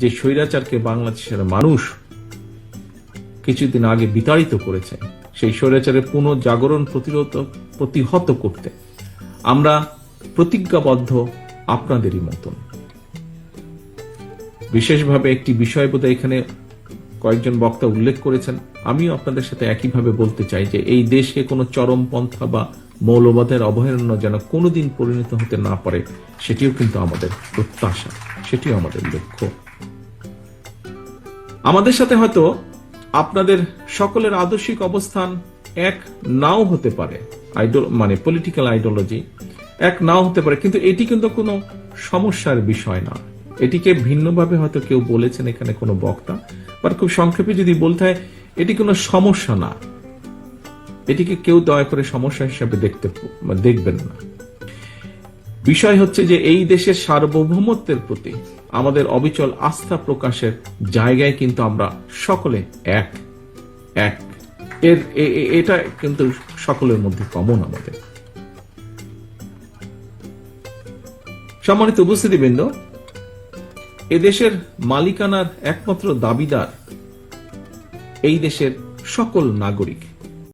যে স্বৈরাচারকে বাংলাদেশের মানুষ কিছুদিন আগে বিতাড়িত করেছে, সেই স্বৈরাচারের পুনঃজাগরণ প্রতিরোধ প্রতিহত করতে, আমরা প্রতিজ্ঞাবদ্ধ আপনাদেরই মতন। বিশেষভাবে একটি বিষয় বোধহয় এখানে কয়েকজন বক্তা উল্লেখ করেছেন। আমিও আপনাদের সাথে একইভাবে বলতে চাই যে এই দেশকে কোনো চরমপন্থা বা মৌলবাদের অবহেলন্য যেন কোনোদিন পরিণত হতে না পারে, সেটিও কিন্তু আমাদের প্রত্যাশা, সেটিও আমাদের লক্ষ্য। আমাদের সাথে হয়তো আপনাদের সকলের আদর্শিক অবস্থান এক নাও হতে পারে। মানে পলিটিক্যাল আইডিওলজি এক নাও হতে পারে। কিন্তু এটি কিন্তু কোনো সমস্যার বিষয় না। এটিকে ভিন্নভাবে হয়তো কেউ বলেছেন এখানে কোনো বক্তা বাট খুব সংক্ষেপে যদি বলতে হয়, এটি কোনো সমস্যা না। এটিকে কেউ দয়া করে সমস্যা হিসাবে দেখতে, দেখবেন না। বিষয় হচ্ছে যে এই দেশের সার্বভৌমত্বের প্রতি আমাদের অবিচল আস্থা প্রকাশের জায়গায় কিন্তু আমরা সকলে এক। এক। এর এটা কিন্তু সকলের মধ্যে কমন আমাদের। সম্মানিত উপস্থিতিবৃন্দ এদেশের মালিকানার একমাত্র দাবিদার এই দেশের সকল নাগরিক।